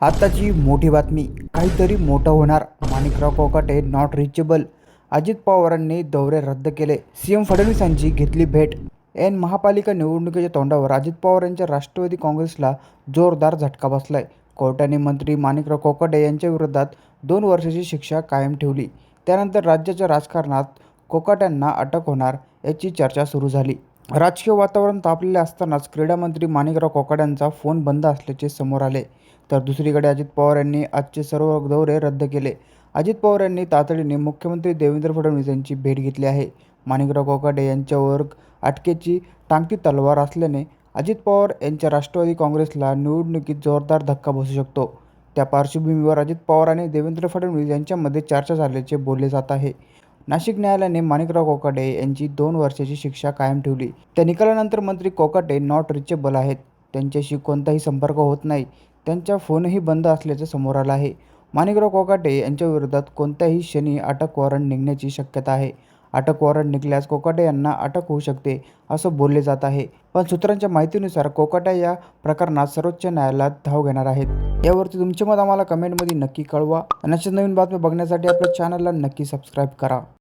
आत्ताची मोठी बातमी. काहीतरी मोठं होणार. माणिकराव कोकाटे नॉट रिचेबल अजित पवारांनी दौरे रद्द केले. सीएम फडणवीसांची घेतली भेट. एन महापालिका निवडणुकीच्या तोंडावर अजित पवार यांच्या राष्ट्रवादी काँग्रेसला जोरदार झटका बसलाय. कोर्टाने मंत्री माणिकराव कोकाटे यांच्या विरोधात दोन वर्षाची शिक्षा कायम ठेवली. त्यानंतर राज्याच्या राजकारणात कोकाट्यांना अटक होणार याची चर्चा सुरू झाली. राजकीय वातावरण तापलेले असतानाच क्रीडामंत्री माणिकराव कोकाट्यांचा फोन बंद असल्याचे समोर आले. तर दुसरीकडे अजित पवार यांनी आजचे सर्व दौरे रद्द केले. अजित पवार यांनी तातडीने मुख्यमंत्री देवेंद्र फडणवीस यांची भेट घेतली आहे. माणिकराव कोकाडे यांच्यावर अटकेची टांगती तलवार असल्याने अजित पवार यांच्या राष्ट्रवादी काँग्रेसला निवडणुकीत जोरदार धक्का बसू शकतो. त्या पार्श्वभूमीवर अजित पवार आणि देवेंद्र फडणवीस यांच्यामध्ये चर्चा झाल्याचे बोलले जात आहे. नाशिक न्यायालयाने माणिकराव कोकाटे यांची दोन वर्षाची शिक्षा कायम ठेवली. त्या निकालानंतर मंत्री कोकाटे नॉट रिचेबल आहेत. त्यांच्याशी कोणताही संपर्क होत नाही. त्यांचा फोनही बंद असल्याचं समोर आलं आहे. माणिकराव कोकाटे यांच्या विरोधात कोणत्याही क्षणी अटक वॉरंट निघण्याची शक्यता आहे. अटक वॉरंट निघल्यास कोकाटे यांना अटक होऊ शकते असं बोलले जात आहे. पण सूत्रांच्या माहितीनुसार कोकाटे या प्रकरणात सर्वोच्च न्यायालयात धाव घेणार आहेत. यावरती तुमचे मत आम्हाला कमेंटमध्ये नक्की कळवा. आणि अशा नवीन बातम्या बघण्यासाठी आपल्या चॅनलला नक्की सबस्क्राईब करा.